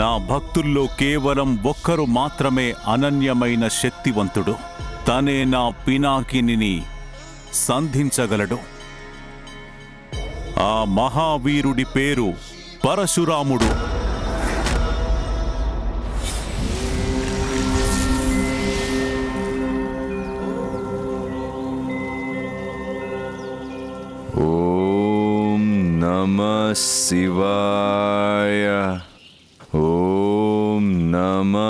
నా భక్తుల్లో కేవలం ఒక్కరు మాత్రమే అనన్యమైన శక్తివంతుడు. తనే నా పినాకిని సంధించగలడు. ఆ మహావీరుడి పేరు పరశురాముడు. ఓం నమ శివా ఓం నమ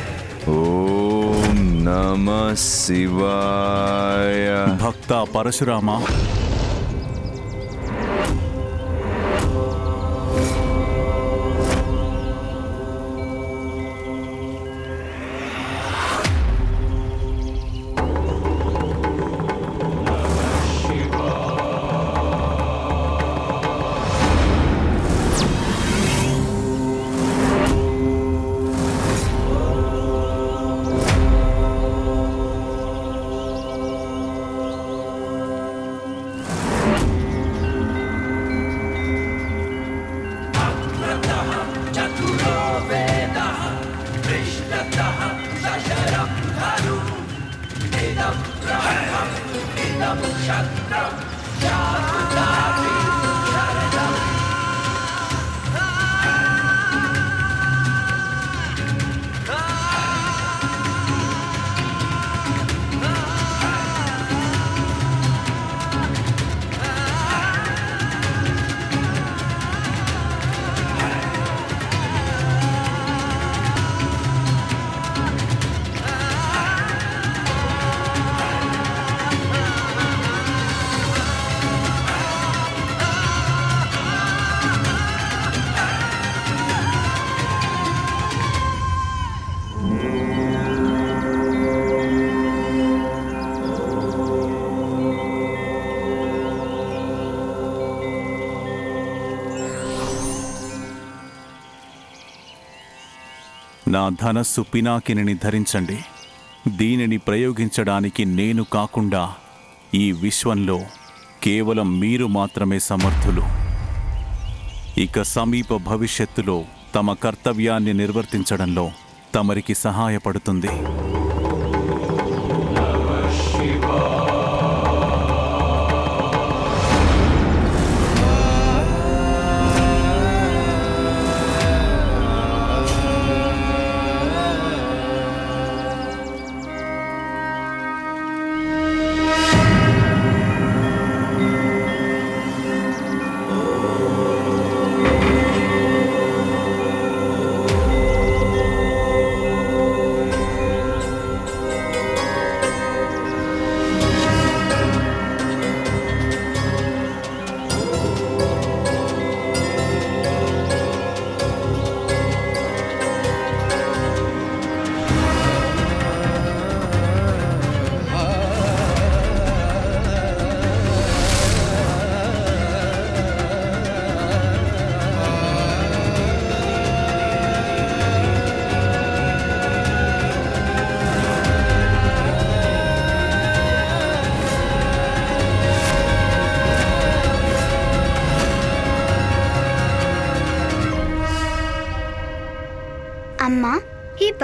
శివాయ. భక్త పరశురామ. Shut shot. నా ధనస్సు పినాకిని ధరించండి. దీనిని ప్రయోగించడానికి నేను కాకుండా ఈ విశ్వంలో కేవలం మీరు మాత్రమే సమర్థులు. ఇక సమీప భవిష్యత్తులో తమ కర్తవ్యాన్ని నిర్వర్తించడంలో తమరికి సహాయపడుతుంది.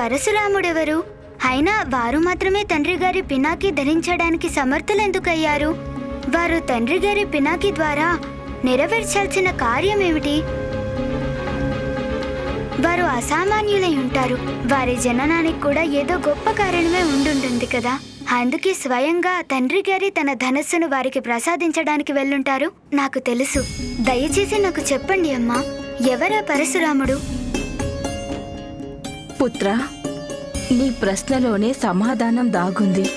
పరశురాముడెవరు? అయినా వారు మాత్రమే తండ్రి గారి పినాకి ధరించడానికి సమర్థులెందుకయ్యారు? వారు తండ్రి గారి పినాకి ద్వారా నెరవేర్చాల్సిన కార్యం ఏమిటి వారు అసామాన్యులై ఉంటారు. వారి జననానికి కూడా ఏదో గొప్ప కారణమే ఉండుంటుంది కదా. అందుకే స్వయంగా తండ్రి గారి తన ధనస్సును వారికి ప్రసాదించడానికి వెళ్ళుంటారు. నాకు తెలుసు. దయచేసి నాకు చెప్పండి అమ్మా. ఎవరా పరశురాముడు? పుత్ర నీ ప్రశ్నలోనే సమాధానం దాగుంది.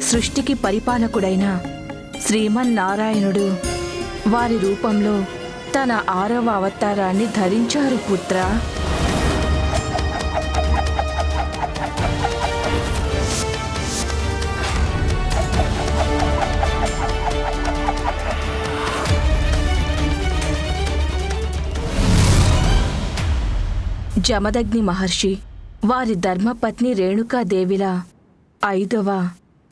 సృష్టికి పరిపాలకుడైన శ్రీమన్నారాయణుడు వారి రూపంలో తన ఆరవ అవతారాన్ని ధరించారు పుత్ర. జమదగ్ని మహర్షి వారి ధర్మపత్ని రేణుకాదేవిల. ఐదవ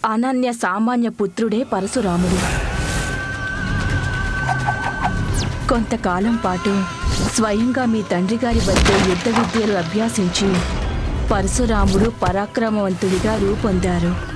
అనన్య సామాన్య పుత్రుడే పరశురాముడు. కొంతకాలం పాటు స్వయంగా మీ తండ్రి గారి వద్ద యుద్ధ విద్యలు అభ్యాసించి పరశురాముడు పరాక్రమవంతుడిగా రూపొందారు.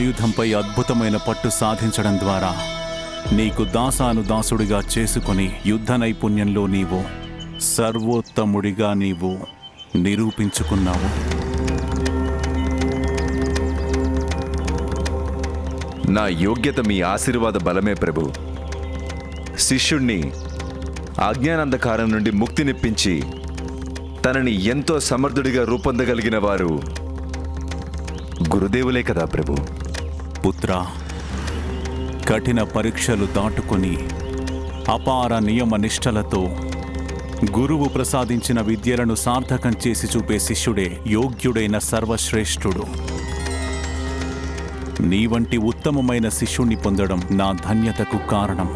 ఆయుధంపై అద్భుతమైన పట్టు సాధించడం ద్వారా నీకు దాసాను దాసుడిగా చేసుకుని యుద్ధ నైపుణ్యంలో నీవు సర్వోత్తముడిగా నీవు నిరూపించుకున్నావు. నా యోగ్యత మీ ఆశీర్వాద బలమే ప్రభు. శిష్యుణ్ణి అజ్ఞానంధకారం నుండి ముక్తినిప్పించి తనని ఎంతో సమర్థుడిగా రూపొందగలిగిన వారు గురుదేవులే కదా ప్రభు. పుత్ర కఠిన పరీక్షలు దాటుకుని అపార నియమ నిష్టలతో గురువు ప్రసాదించిన విద్యలను సార్థకం చేసి చూపే శిష్యుడే యోగ్యుడైన సర్వశ్రేష్ఠుడు. నీ వంటి ఉత్తమమైన శిష్యుణ్ణి పొందడం నా ధన్యతకు కారణం.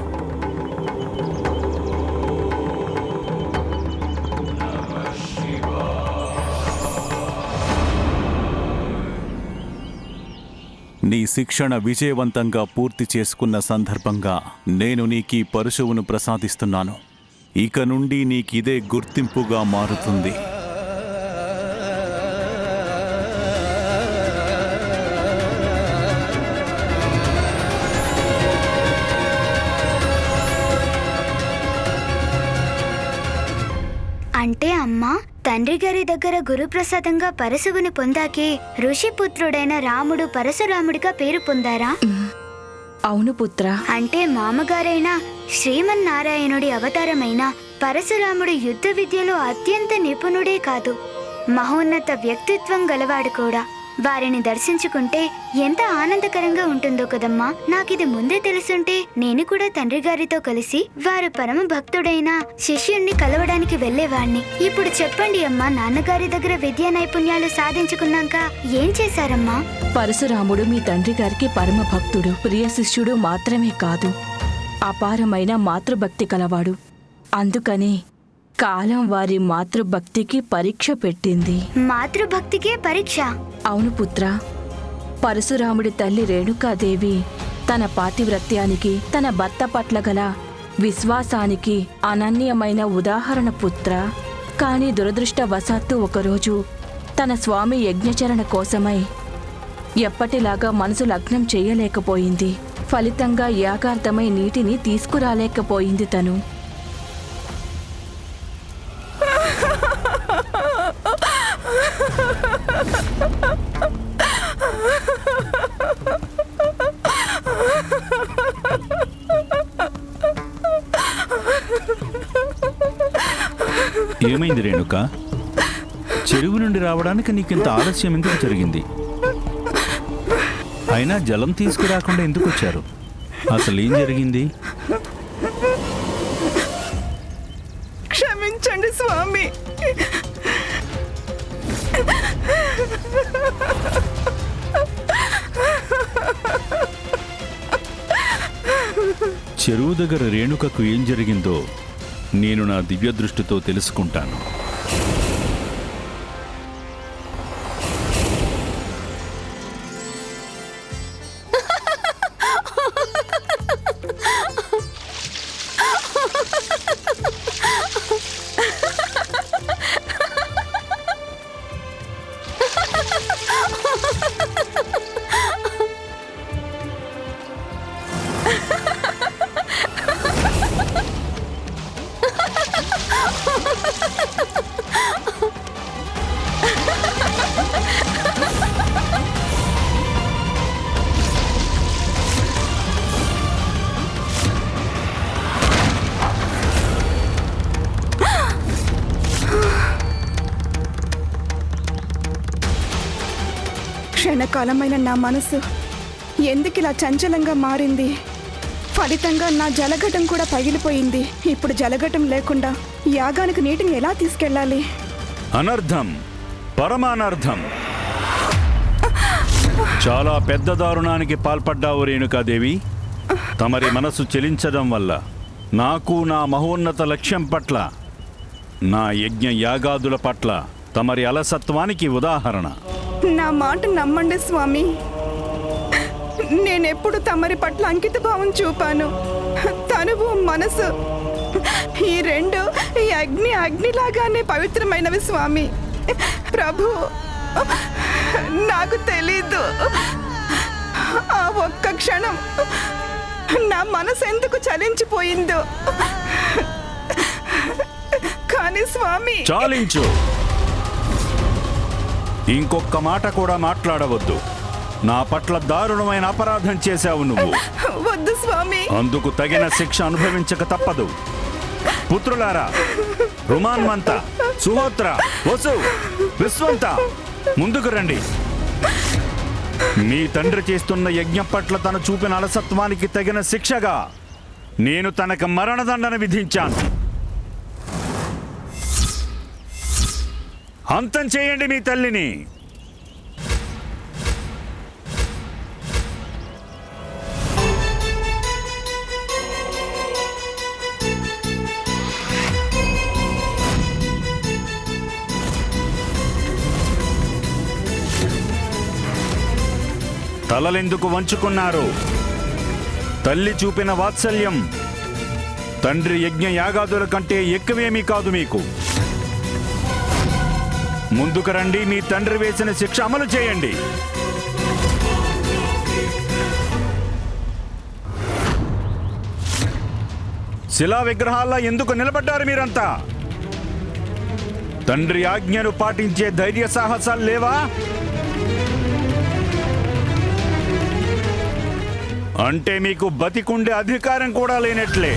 నీ శిక్షణ విజయవంతంగా పూర్తి చేసుకున్న సందర్భంగా నేను నీకీ పరశువును ప్రసాదిస్తున్నాను. ఇక నుండి నీకిదే గుర్తింపుగా మారుతుంది. అంటే అమ్మా తండ్రి గారి దగ్గర గురుప్రసాదంగా పరశువుని పొందాకే ఋషిపుత్రుడైన రాముడు పరశురాముడిగా పేరు పొందారా? అవును పుత్ర. అంటే మామగారైన శ్రీమన్నారాయణుడి అవతారమైన పరశురాముడు యుద్ధ విద్యలో అత్యంత నిపుణుడే కాదు మహోన్నత వ్యక్తిత్వం గలవాడు కూడా. వారిని దర్శించుకుంటే ఎంత ఆనందకరంగా ఉంటుందో కదమ్మా. నాకిది ముందే తెలుసుంటే నేను కూడా తండ్రి గారితో కలిసి వారు పరమ భక్తుడైన శిష్యుణ్ణి కలవడానికి వెళ్ళేవాణ్ణి ఇప్పుడు చెప్పండి అమ్మా నాన్నగారి దగ్గర విద్యా నైపుణ్యాలు సాధించుకున్నాక ఏం చేశారమ్మా? పరశురాముడు మీ తండ్రి గారికి పరమ భక్తుడు ప్రియ శిష్యుడు మాత్రమే కాదు అపారమైన మాతృభక్తి కలవాడు. అందుకని కాలం వారి మాతృభక్తికి పరీక్ష పెట్టింది. మాతృభక్తికే పరీక్ష? అవును పుత్ర. పరశురాముడి తల్లి రేణుకాదేవి తన పాతివ్రత్యానికి తన భర్త పట్ల గల విశ్వాసానికి అనన్యమైన ఉదాహరణ పుత్ర. కాని దురదృష్టవశాత్తు ఒకరోజు తన స్వామి యజ్ఞచరణ కోసమై ఎప్పటిలాగా మనసు లగ్నం చేయలేకపోయింది. ఫలితంగా యాగార్థమై నీటిని తీసుకురాలేకపోయింది తను. ఏమైంది రేణుక? చెరువు నుండి రావడానికి నీకింత ఆలస్యం ఎందుకు జరిగింది? అయినా జలం తీసుకురాకుండా ఎందుకు వచ్చారు అసలు ఏం జరిగింది? చెరువు దగ్గర రేణుకకు ఏం జరిగిందో నేను నా దివ్యదృష్టితో తెలుసుకుంటాను. బలమైన నా మనసు ఎందుకు ఇలా చంచలంగా మారింది? ఫలితంగా నా జలఘటం కూడా పగిలిపోయింది. ఇప్పుడు జలఘటం లేకుండా యాగానికి నీటిని ఎలా తీసుకెళ్ళాలి? అనర్థం పరమానర్థం చాలా పెద్ద దారుణానికి పాల్పడ్డావు రేణుకాదేవి. తమరి మనసు చెలించడం వల్ల నాకు నా మహోన్నత లక్ష్యం పట్ల నా యజ్ఞ యాగాదుల పట్ల తమరి అలసత్వానికి ఉదాహరణ. నా మాట నమ్మండి స్వామి. నేనెప్పుడు తమరి పట్ల అంకిత భావం చూపాను. తనువు మనసు ఈ రెండు ఈ అగ్ని అగ్నిలాగానే పవిత్రమైనవి స్వామి. ప్రభు నాకు తెలీదు. ఆ ఒక్క క్షణం నా మనసు ఎందుకు చలించిపోయిందో. కానీ స్వామి. చాలించు. ఇంకొక్క మాట కూడా మాట్లాడవద్దు. నా పట్ల దారుణమైన అపరాధం చేశావు నువ్వు. వద్దు స్వామి. అందుకు తగిన శిక్ష అనుభవించక తప్పదు. పుత్రులారా రుమాన్మంత సుహోత్ర వసు విశ్వంత ముందుకు రండి. మీ తండ్రి చేస్తున్న యజ్ఞం పట్ల తను చూపిన అలసత్వానికి తగిన శిక్షగా నేను తనకు మరణదండన విధించాను. అంతం చేయండి మీ తల్లిని. తలలెందుకు వంచుకున్నారు? తల్లి చూపిన వాత్సల్యం. తండ్రి యజ్ఞ యాగాదుల కంటే ఎక్కువేమీ కాదు మీకు. ముందుకు రండి మీ తండ్రి వేసిన శిక్ష అమలు చేయండి. శిలా విగ్రహాల్లో ఎందుకు నిలబడ్డారు మీరంతా? తండ్రి ఆజ్ఞను పాటించే ధైర్య సాహసాలు లేవా? అంటే మీకు బతికుండే అధికారం కూడా లేనట్లే.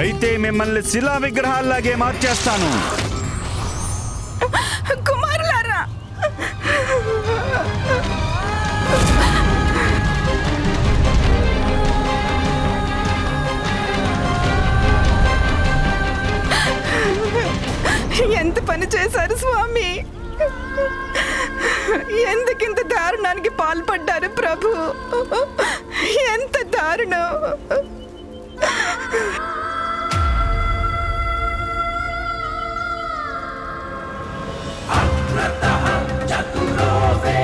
అయితే మిమ్మల్ని శిలా విగ్రహాల్లాగే మార్చేస్తాను. కుమారులారా! ఎంత పని చేశారు స్వామి? ఎందుకింత దారుణానికి పాల్పడ్డారు ప్రభు? ఎంత దారుణం!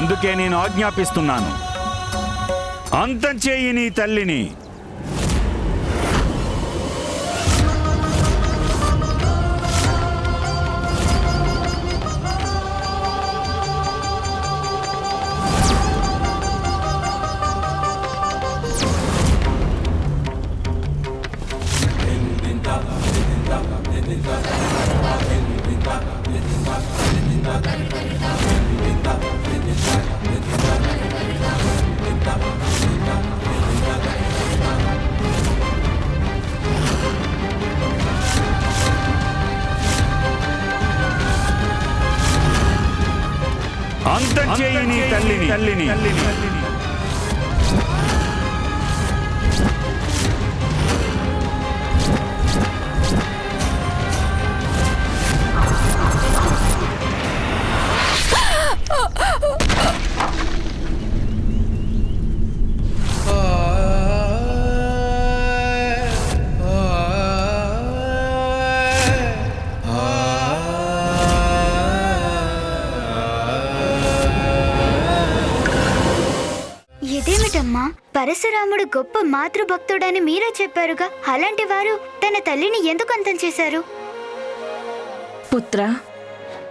అందుకే నేను ఆజ్ఞాపిస్తున్నాను. అంతం చేయి నీ తల్లిని. అంతం పరశురాముడు గొప్ప మాతృభక్తుడని మీరే చెప్పారుగా? అలాంటి వారు తన తల్లిని ఎందుకు అంతం చేశారు? పుత్ర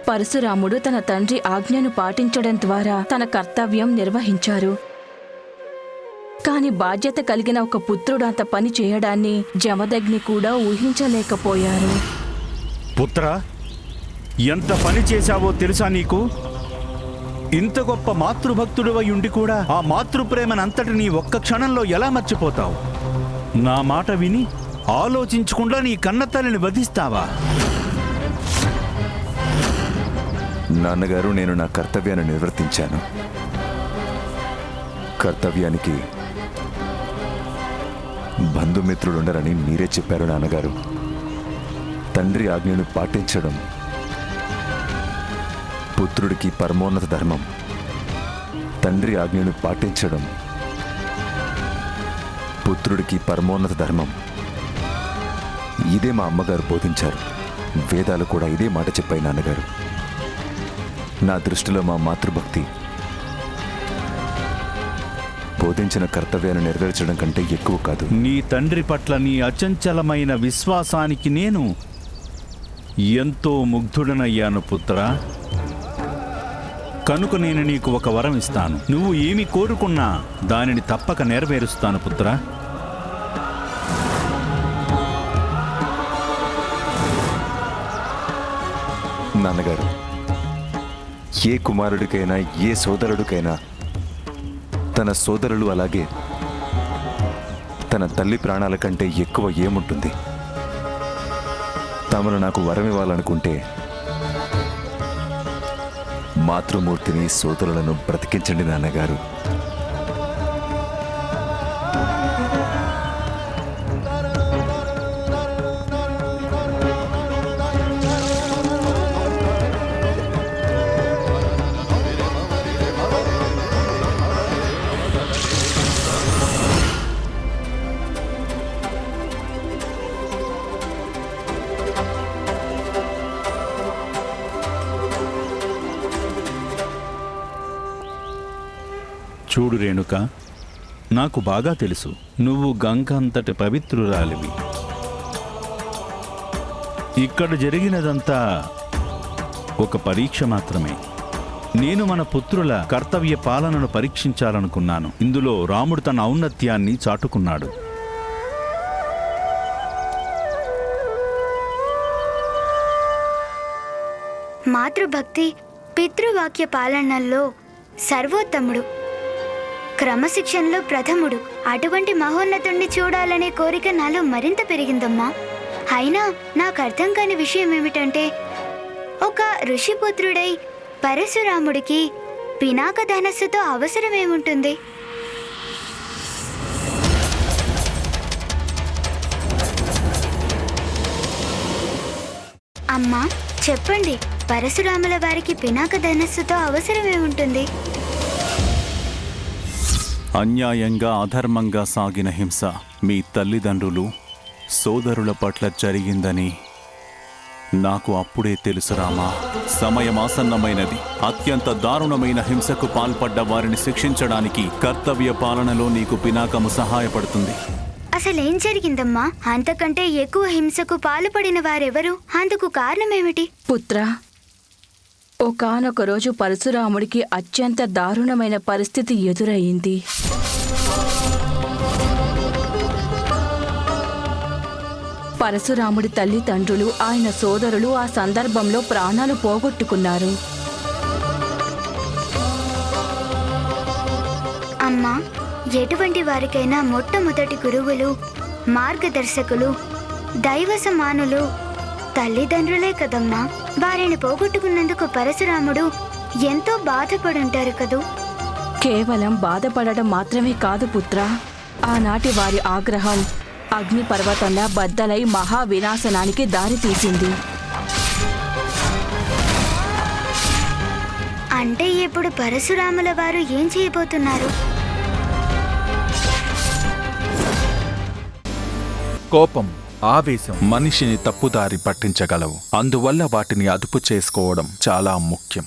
పరశురాముడు తన తండ్రి ఆజ్ఞను పాటించడం ద్వారా తన కర్తవ్యం నిర్వహించారు. కాని బాధ్యత కలిగిన ఒక పుత్రుడు అంత పని చేయడాన్ని జమదగ్ని కూడా ఊహించలేకపోయారు. పుత్ర ఎంత పని చేశావో తెలుసా నీకు? ఇంత గొప్ప మాతృభక్తుడివై ఉండి కూడా ఆ మాతృప్రేమనంతటినీ ఒక్క క్షణంలో ఎలా మర్చిపోతావు? నా మాట విని ఆలోచించకుండా నీ కన్నతల్లిని వధిస్తావా? నాన్నగారు నేను నా కర్తవ్యాన్ని నిర్వర్తించాను. కర్తవ్యానికి బంధుమిత్రులుండరని మీరే చెప్పారు నాన్నగారు. తండ్రి ఆజ్ఞను పాటించడం పుత్రుడికి పరమోన్నత ధర్మం. తండ్రి ఆజ్ఞను పాటించడం. పుత్రుడికి పరమోన్నత ధర్మం. ఇదే మా అమ్మగారు బోధించారు. వేదాలు కూడా ఇదే మాట చెప్పాయి నాన్నగారు. నా దృష్టిలో మా మాతృభక్తి. బోధించిన కర్తవ్యాన్ని నెరవేర్చడం కంటే ఎక్కువ కాదు. నీ తండ్రి పట్ల నీ అచంచలమైన విశ్వాసానికి నేను ఎంతో ముగ్ధుడనయ్యాను పుత్రా. కనుక నేను నీకు ఒక వరం ఇస్తాను. నువ్వు ఏమి కోరుకున్నా దానిని తప్పక నెరవేరుస్తాను పుత్ర. నాన్నగారు ఏ కుమారుడికైనా ఏ సోదరుడికైనా తన సోదరులు అలాగే తన తల్లి ప్రాణాల కంటే ఎక్కువ ఏముంటుంది? తమను నాకు వరం ఇవ్వాలనుకుంటే మాతృమూర్తిని సోదరులను బ్రతికించండి నాన్నగారు. చూడు రేణుక నాకు బాగా తెలుసు. నువ్వు గంగ అంతటి పవిత్రురాలివి. ఇక్కడ జరిగినదంతా ఒక పరీక్ష మాత్రమే. నేను మన పుత్రుల కర్తవ్య పాలనను పరీక్షించాలనుకున్నాను. ఇందులో రాముడు తన ఔన్నత్యాన్ని చాటుకున్నాడు. మాతృభక్తి పితృవాక్య పాలనల్లో సర్వోత్తముడు. క్రమశిక్షణలో ప్రథముడు. అటువంటి మహోన్నతుణ్ణి చూడాలనే కోరిక నాలో మరింత పెరిగిందమ్మా. అయినా నాకు అర్థం కాని విషయం ఏమిటంటే ఒక ఋషిపుత్రుడై పరశురాముడికి పినాక ధనస్సుతో అవసరమేముంటుంది? అమ్మా చెప్పండి. పరశురాముల వారికి పినాక ధనస్సుతో అవసరం ఏముంటుంది అన్యాయంగా అధర్మంగా సాగిన హింస మీ తల్లిదండ్రులు సోదరుల పట్ల జరిగిందని నాకు అప్పుడే తెలుసు రామా. సమయం ఆసన్నమైనది. అత్యంత దారుణమైన హింసకు పాల్పడ్డ వారిని శిక్షించడానికి కర్తవ్య పాలనలో నీకు పినాకము సహాయపడుతుంది. అసలేం జరిగిందమ్మా? అంతకంటే ఎక్కువ హింసకు పాల్పడిన వారెవరు? అందుకు కారణమేమిటి? పుత్ర ఒకానొక రోజు పరశురాముడికి అత్యంత దారుణమైన పరిస్థితి ఎదురయ్యింది పరశురాముడి తల్లిదండ్రులు ఆయన సోదరులు ఆ సందర్భంలో ప్రాణాలు పోగొట్టుకున్నారు. అమ్మా ఎటువంటి వారికైనా మొట్టమొదటి గురువులు మార్గదర్శకులు దైవ సమానులు తల్లిదండ్రులే కదమ్మా. వారిని పోగొట్టుకున్నందుకు పరశురాముడు ఎంతో బాధపడుంటారు కదూ. కేవలం బాధపడడం మాత్రమే కాదు పుత్ర. ఆనాటి వారి ఆగ్రహం అగ్నిపర్వతంలా బద్దలై మహా వినాశనానికి దారితీసింది. అంటే ఇప్పుడు పరశురాముల వారు ఏం చేయబోతున్నారు? కోపం. ఆవేశం మనిషిని తప్పుదారి పట్టించగలవు. అందువల్ల వాటిని అదుపు చేసుకోవడం చాలా ముఖ్యం.